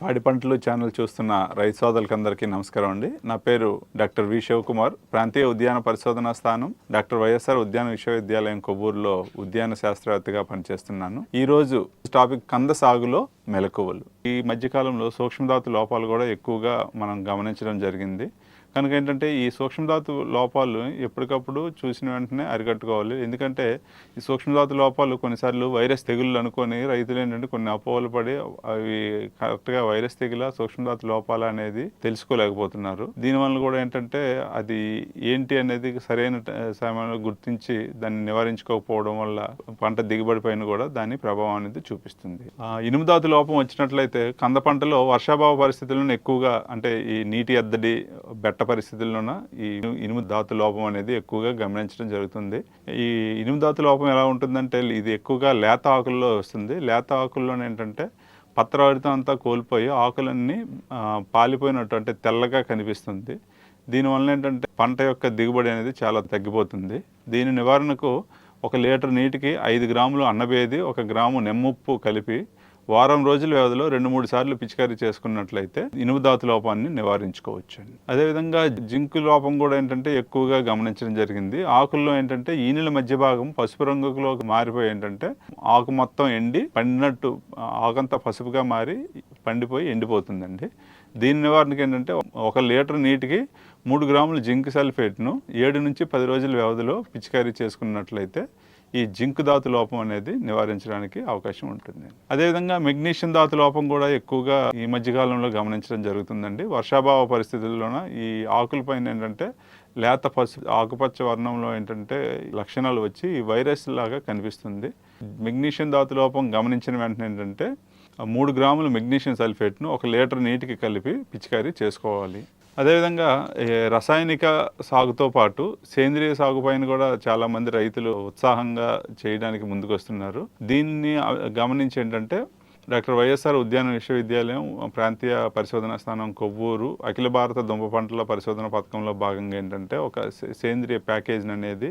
పాడి పంటలు ఛానల్ చూస్తున్న రైతు సోదరులందరికీ నమస్కారం అండి. నా పేరు డాక్టర్ వి శివకుమార్. ప్రాంతీయ ఉద్యాన పరిశోధన స్థానం డాక్టర్ వైఎస్ఆర్ ఉద్యాన విశ్వవిద్యాలయం కొవ్వూరులో ఉద్యాన శాస్త్రవేత్తగా పనిచేస్తున్నాను. ఈ రోజు టాపిక్ కంద సాగులో మెలకువలు. ఈ మధ్యకాలంలో సూక్ష్మధాతు లోపాలు కూడా ఎక్కువగా మనం గమనించడం జరిగింది. కనుక ఏంటంటే ఈ సూక్ష్మధాతు లోపాలు ఎప్పటికప్పుడు చూసిన వెంటనే అరికట్టుకోవాలి. ఎందుకంటే ఈ సూక్ష్మధాతు లోపాలు కొన్నిసార్లు వైరస్ తెగుళ్ళు అనుకొని రైతులు ఏంటంటే కొన్ని అపోహలు పడి అవి కరెక్ట్గా వైరస్ తెగుల సూక్ష్మధాతు లోపాల అనేది తెలుసుకోలేకపోతున్నారు. దీనివల్ల కూడా ఏంటంటే అది ఏంటి అనేది సరైన సమయంలో గుర్తించి దాన్ని నివారించుకోకపోవడం వల్ల పంట దిగుబడి పైన కూడా దాని ప్రభావం అనేది చూపిస్తుంది. ఆ, ఇనుము లోపం వచ్చినట్లయితే కంద పంటలో వర్షాభావ పరిస్థితులను ఎక్కువగా అంటే ఈ నీటి ఎద్దడి బెట్ట పరిస్థితుల్లోన ఈ ఇనుము ధాతు లోపం అనేది ఎక్కువగా గమనించడం జరుగుతుంది. ఈ ఇనుము ధాతు లోపం ఎలా ఉంటుందంటే ఇది ఎక్కువగా లేత ఆకుల్లో వస్తుంది. లేత ఆకుల్లో ఏంటంటే పత్రవరితం అంతా కోల్పోయి ఆకులన్నీ పాలిపోయినట్టు అంటే తెల్లగా కనిపిస్తుంది. దీనివల్ల ఏంటంటే పంట యొక్క దిగుబడి అనేది చాలా తగ్గిపోతుంది. దీని నివారణకు ఒక లీటర్ నీటికి ఐదు గ్రాములు అన్నబేది ఒక గ్రాము నెమ్ముప్పు కలిపి వారం రోజుల వ్యవధిలో రెండు మూడు సార్లు పిచికారీ చేసుకున్నట్లయితే ఇనుము ధాతు లోపాన్ని నివారించుకోవచ్చు అదేవిధంగా జింకు లోపం కూడా ఏంటంటే ఎక్కువగా గమనించడం జరిగింది. ఆకుల్లో ఏంటంటే ఈనెల మధ్య భాగం పసుపు రంగులో మారిపోయి ఏంటంటే ఆకు మొత్తం ఎండి పండినట్టు ఆకంతా పసుపుగా మారి పండిపోయి ఎండిపోతుందండి. దీని నివారణకి ఏంటంటే ఒక లీటర్ నీటికి మూడు గ్రాముల జింక్ సల్ఫేట్ను ఏడు నుంచి పది రోజుల వ్యవధిలో పిచికారీ చేసుకున్నట్లయితే ఈ జింక్ ధాతు లోపం అనేది నివారించడానికి అవకాశం ఉంటుంది. అదేవిధంగా మెగ్నీషియం ధాతు లోపం కూడా ఎక్కువగా ఈ మధ్యకాలంలో గమనించడం జరుగుతుందండి. వర్షాభావ పరిస్థితుల్లోన ఈ ఆకులపైన ఏంటంటే లేత పసు ఆకుపచ్చ వర్ణంలో ఏంటంటే లక్షణాలు వచ్చి ఈ వైరస్ లాగా కనిపిస్తుంది. మెగ్నీషియం ధాతు లోపం గమనించిన వెంటనే ఏంటంటే ఆ మూడు గ్రాముల మెగ్నీషియం సల్ఫేట్ను ఒక లీటర్ నీటికి కలిపి పిచికారీ చేసుకోవాలి. అదేవిధంగా రసాయనిక సాగుతో పాటు సేంద్రియ సాగు పైన కూడా చాలా మంది రైతులు ఉత్సాహంగా చేయడానికి ముందుకు వస్తున్నారు దీన్ని గమనించి ఏంటంటే డాక్టర్ వైఎస్ఆర్ ఉద్యాన విశ్వవిద్యాలయం ప్రాంతీయ పరిశోధన స్థానం కొవ్వూరు అఖిల భారత దుంప పంటల పరిశోధన పథకంలో భాగంగా ఏంటంటే ఒక సేంద్రియ ప్యాకేజ్ అనేది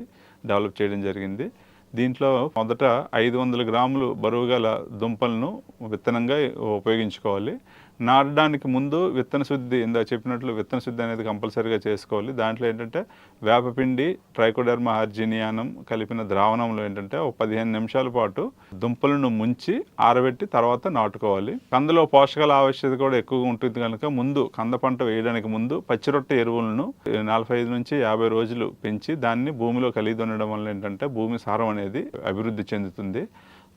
డెవలప్ చేయడం జరిగింది. దీంట్లో మొదట ఐదు వందల గ్రాములు బరువు గల దుంపలను విత్తనంగా ఉపయోగించుకోవాలి. నాటడానికి ముందు విత్తన శుద్ధి ఇందా చెప్పినట్లు విత్తన శుద్ధి అనేది కంపల్సరీగా చేసుకోవాలి. దాంట్లో ఏంటంటే వేపపిండి ట్రైకోడర్మా హార్జినియానం కలిపిన ద్రావణంలో ఏంటంటే ఒక పదిహేను నిమిషాల పాటు దుంపలను ముంచి ఆరబెట్టి తర్వాత నాటుకోవాలి. కందలో పోషకాల ఆవశ్యకత కూడా ఎక్కువగా ఉంటుంది కనుక ముందు కంద పంట వేయడానికి ముందు పచ్చిరొట్టె ఎరువులను నలభై ఐదు నుంచి యాభై రోజులు పెంచి దాన్ని భూమిలో కలిగి ఉండడం వల్ల ఏంటంటే భూమి సారం అనేది అభివృద్ధి చెందుతుంది.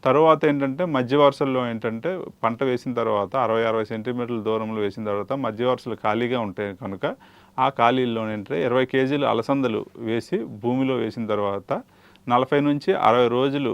తర్వాత ఏంటంటే మధ్య వరుసల్లో ఏంటంటే పంట వేసిన తర్వాత అరవై అరవై సెంటీమీటర్ల దూరంలో వేసిన తర్వాత మధ్య వరుసలు ఖాళీగా ఉంటాయి కనుక ఆ ఖాళీల్లో ఏంటంటే ఇరవై కేజీలు అలసందలు వేసి భూమిలో వేసిన తర్వాత నలభై నుంచి అరవై రోజులు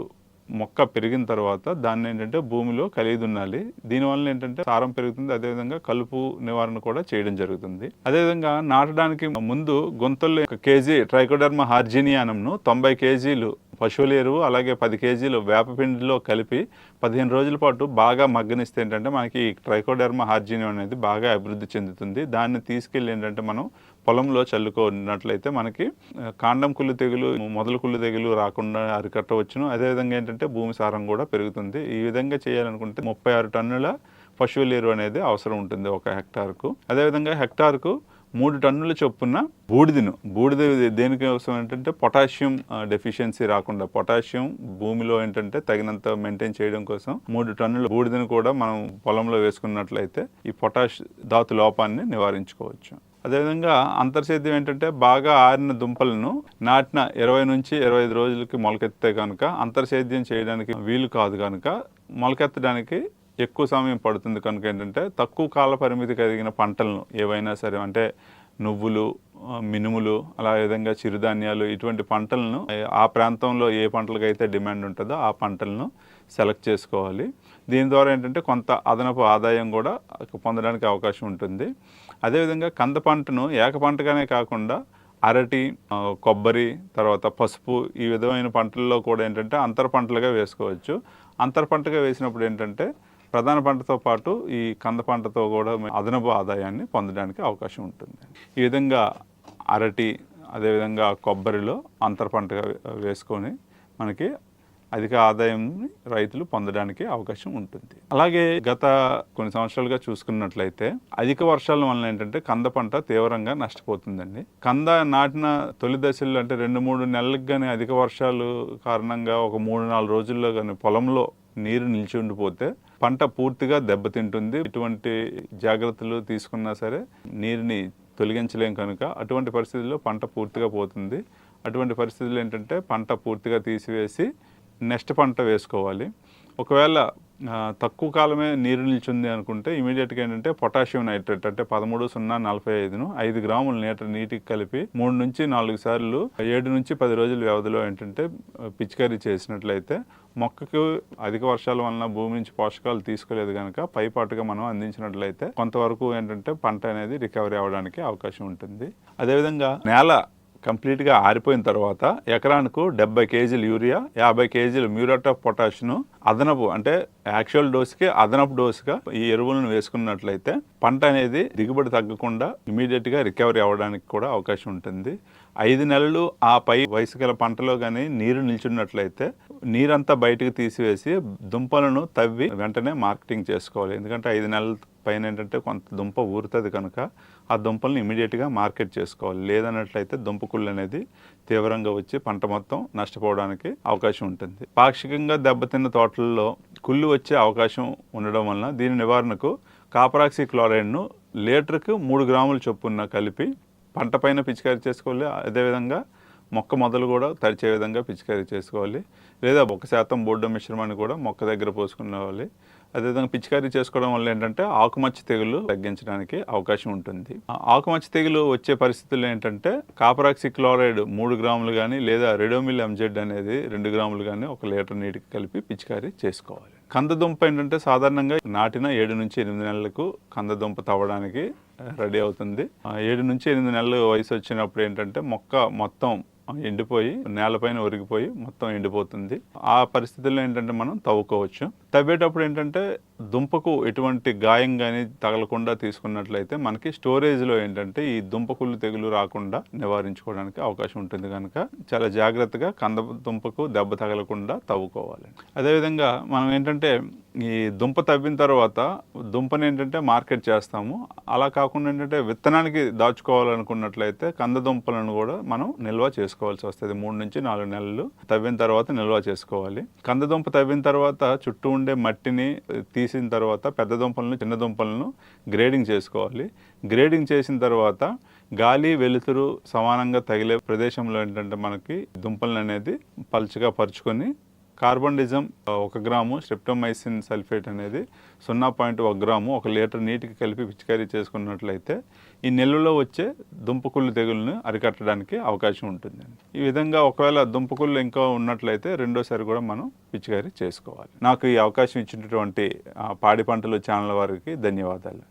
మొక్క పెరిగిన తర్వాత దాన్ని ఏంటంటే భూమిలో కలిగి దున్నాలి దీనివల్ల ఏంటంటే సారం పెరుగుతుంది. అదేవిధంగా కలుపు నివారణ కూడా చేయడం జరుగుతుంది. అదేవిధంగా నాటడానికి ముందు గుంతల్లో ఒక కేజీ ట్రైకోడర్మ హార్జినియానంను తొంభై కేజీలు పశువుల ఎరువు అలాగే పది కేజీలు వేపపిండిలో కలిపి పదిహేను రోజుల పాటు బాగా మగ్గనిస్తే ఏంటంటే మనకి ఈ ట్రైకోడర్మా హార్జినియం అనేది బాగా అభివృద్ధి చెందుతుంది. దాన్ని తీసుకెళ్ళి ఏంటంటే మనం పొలంలో చల్లుకున్నట్లయితే మనకి కాండం కుళ్ళు తెగులు మొదలు కుళ్ళు తెగులు రాకుండా అరికట్టవచ్చును. అదేవిధంగా ఏంటంటే భూమి సారం కూడా పెరుగుతుంది. ఈ విధంగా చేయాలనుకుంటే ముప్పై ఆరు టన్నుల పశువుల ఎరువు అనేది అవసరం ఉంటుంది ఒక హెక్టార్కు. అదేవిధంగా హెక్టార్కు మూడు టన్నుల చొప్పున బూడిదను. బూడిద దేనికోసం ఏంటంటే పొటాషియం డెఫిషియన్సీ రాకుండా పొటాషియం భూమిలో ఏంటంటే తగినంత మెయింటైన్ చేయడం కోసం మూడు టన్నుల బూడిదను కూడా మనం పొలంలో వేసుకున్నట్లయితే ఈ పొటాష్ ధాతు లోపాన్ని నివారించుకోవచ్చు. అదేవిధంగా అంతర్సేద్యం ఏంటంటే బాగా ఆరిన దుంపలను నాటిన ఇరవై నుంచి ఇరవై ఐదు రోజులకి మొలకెత్తే కనుక అంతర్సేద్యం చేయడానికి వీలు కాదు కనుక మొలకెత్తడానికి ఎక్కువ సమయం పడుతుంది కనుక ఏంటంటే తక్కువ కాల పరిమితి కలిగిన పంటలను ఏవైనా సరే అంటే నువ్వులు మినుములు అలా విధంగా చిరుధాన్యాలు ఇటువంటి పంటలను ఆ ప్రాంతంలో ఏ పంటలకైతే డిమాండ్ ఉంటుందో ఆ పంటలను సెలెక్ట్ చేసుకోవాలి. దీని ద్వారా ఏంటంటే కొంత అదనపు ఆదాయం కూడా పొందడానికి అవకాశం ఉంటుంది. అదేవిధంగా కంద పంటను ఏక పంటగానే కాకుండా అరటి కొబ్బరి తర్వాత పసుపు ఈ విధమైన పంటల్లో కూడా ఏంటంటే అంతర పంటలుగా వేసుకోవచ్చు. అంతర పంటగా వేసినప్పుడు ఏంటంటే ప్రధాన పంటతో పాటు ఈ కంద పంటతో కూడా అదనపు ఆదాయాన్ని పొందడానికి అవకాశం ఉంటుంది. ఈ విధంగా అరటి అదేవిధంగా కొబ్బరిలో అంతర పంటగా వేసుకొని మనకి అధిక ఆదాయం రైతులు పొందడానికి అవకాశం ఉంటుంది. అలాగే గత కొన్ని సంవత్సరాలుగా చూసుకున్నట్లయితే అధిక వర్షాల వలన ఏంటంటే కంద పంట తీవ్రంగా నష్టపోతుందండి. కంద నాటిన తొలి దశల్లో అంటే రెండు మూడు నెలలకు కానీ అధిక వర్షాలు కారణంగా ఒక మూడు నాలుగు రోజుల్లో కానీ పొలంలో నీరు నిలిచి ఉండిపోతే పంట పూర్తిగా దెబ్బతింటుంది. ఇటువంటి జాగ్రత్తలు తీసుకున్నా సరే నీరుని తొలగించలేం కనుక అటువంటి పరిస్థితుల్లో పంట పూర్తిగా పోతుంది. అటువంటి పరిస్థితులు ఏంటంటే పంట పూర్తిగా తీసివేసి నెక్స్ట్ పంట వేసుకోవాలి. ఒకవేళ తక్కువ కాలమే నీరు నిల్చుంది అనుకుంటే ఇమీడియట్గా ఏంటంటే పొటాషియం నైట్రేట్ అంటే పదమూడు సున్నా నలభై ఐదును ఐదు గ్రాముల లీటర్ నీటికి కలిపి మూడు నుంచి నాలుగు సార్లు ఏడు నుంచి పది రోజుల వ్యవధిలో ఏంటంటే ఆ, పిచికారీ చేసినట్లయితే మొక్కకు అధిక వర్షాల వలన భూమి నుంచి పోషకాలు తీసుకోలేదు కనుక పైపాటుగా మనం అందించినట్లయితే కొంతవరకు ఏంటంటే పంట అనేది రికవరీ అవ్వడానికి అవకాశం ఉంటుంది. అదేవిధంగా నేల కంప్లీట్గా ఆరిపోయిన తర్వాత ఎకరానికి డెబ్బై కేజీలు యూరియా యాభై కేజీలు మ్యూరేట్ ఆఫ్ పొటాషియం అదనపు అంటే యాక్చువల్ డోస్కి అదనపు డోసుగా ఈ ఎరువులను వేసుకున్నట్లయితే పంట అనేది దిగుబడి తగ్గకుండా ఇమీడియట్గా రికవరీ అవ్వడానికి కూడా అవకాశం ఉంటుంది. ఐదు నెలలు ఆ పై వయసు గల పంటలో కానీ నీరు నిల్చున్నట్లయితే నీరంతా బయటకు తీసివేసి దుంపలను తవ్వి వెంటనే మార్కెటింగ్ చేసుకోవాలి. ఎందుకంటే ఐదు నెలల పైన ఏంటంటే కొంత దుంప ఊరుతుంది కనుక ఆ దుంపలను ఇమీడియట్గా మార్కెట్ చేసుకోవాలి. లేదన్నట్లయితే దుంప కుళ్ళు అనేది తీవ్రంగా వచ్చి పంట మొత్తం నష్టపోవడానికి అవకాశం ఉంటుంది. పాక్షికంగా దెబ్బతిన్న తోటల్లో కుళ్ళు వచ్చే అవకాశం ఉండడం వలన దీని నివారణకు కాపరాక్సి క్లోరైడ్ను లీటర్కు మూడు గ్రాముల చొప్పున కలిపి పంట పైన పిచికారీ చేసుకోవాలి. అదేవిధంగా మొక్క మొదలు కూడా తడిచే విధంగా పిచికారీ చేసుకోవాలి. లేదా ఒక శాతం బోర్డు మిశ్రమాన్ని కూడా మొక్క దగ్గర పోసుకునేవాలి అదేవిధంగా పిచికారీ చేసుకోవడం వల్ల ఏంటంటే ఆకుమచ్చ తెగులు తగ్గించడానికి అవకాశం ఉంటుంది. ఆకుమచ్చ తెగులు వచ్చే పరిస్థితులు ఏంటంటే కాపరాక్సి క్లోరైడ్ మూడు గ్రాములు కానీ లేదా రెడోమిల్ ఎంజెడ్ అనేది రెండు గ్రాములు కానీ ఒక లీటర్ నీటికి కలిపి పిచికారీ చేసుకోవాలి. కందదుంప ఏంటంటే సాధారణంగా నాటిన ఏడు నుంచి ఎనిమిది నెలలకు కందదుంప తవ్వడానికి రెడీ అవుతుంది. ఏడు నుంచి ఎనిమిది నెలలు వయసు వచ్చినప్పుడు ఏంటంటే మొక్క మొత్తం ఎండిపోయి నేలపైన ఒరిగిపోయి మొత్తం ఎండిపోతుంది. ఆ పరిస్థితుల్లో ఏంటంటే మనం తవ్వుకోవచ్చు. తవ్వేటప్పుడు ఏంటంటే దుంపకు ఎటువంటి గాయం కానీ తగలకుండా తీసుకున్నట్లయితే మనకి స్టోరేజ్లో ఏంటంటే ఈ దుంపకుళ్ళు తెగులు రాకుండా నివారించుకోవడానికి అవకాశం ఉంటుంది కనుక చాలా జాగ్రత్తగా కంద దుంపకు దెబ్బ తగలకుండా తవ్వుకోవాలి. అదేవిధంగా మనం ఏంటంటే ఈ దుంప తవ్విన తర్వాత దుంపని ఏంటంటే మార్కెట్ చేస్తాము. అలా కాకుండా ఏంటంటే విత్తనానికి దాచుకోవాలనుకున్నట్లయితే కంద దుంపలను కూడా మనం నిల్వ చేసుకోవాల్సి వస్తుంది. మూడు నుంచి నాలుగు నెలలు తవ్విన తర్వాత నిల్వ చేసుకోవాలి. కంద దుంప తవ్విన తర్వాత చుట్టూ ఉండే మట్టిని తీసిన తర్వాత పెద్ద దుంపలను చిన్న దుంపలను గ్రేడింగ్ చేసుకోవాలి. గ్రేడింగ్ చేసిన తర్వాత గాలి వెలుతురు సమానంగా తగిలే ప్రదేశంలో ఏంటంటే మనకి దుంపలను అనేది పలుచగా పరుచుకొని కార్బన్ డిజమ్ ఒక గ్రాము స్ట్రిప్టోమైసిన్ సల్ఫేట్ అనేది సున్నా పాయింట్ ఒక గ్రాము ఒక లీటర్ నీటికి కలిపి పిచికారీ చేసుకున్నట్లయితే ఈ నెలలో వచ్చే దుంపకుళ్ళు తెగులను అరికట్టడానికి అవకాశం ఉంటుంది. ఈ విధంగా ఒకవేళ దుంపకుళ్ళు ఇంకా ఉన్నట్లయితే రెండోసారి కూడా మనం పిచికారీ చేసుకోవాలి. నాకు ఈ అవకాశం ఇచ్చినటువంటి పాడి పంటలు ఛానల్ వారికి ధన్యవాదాలు.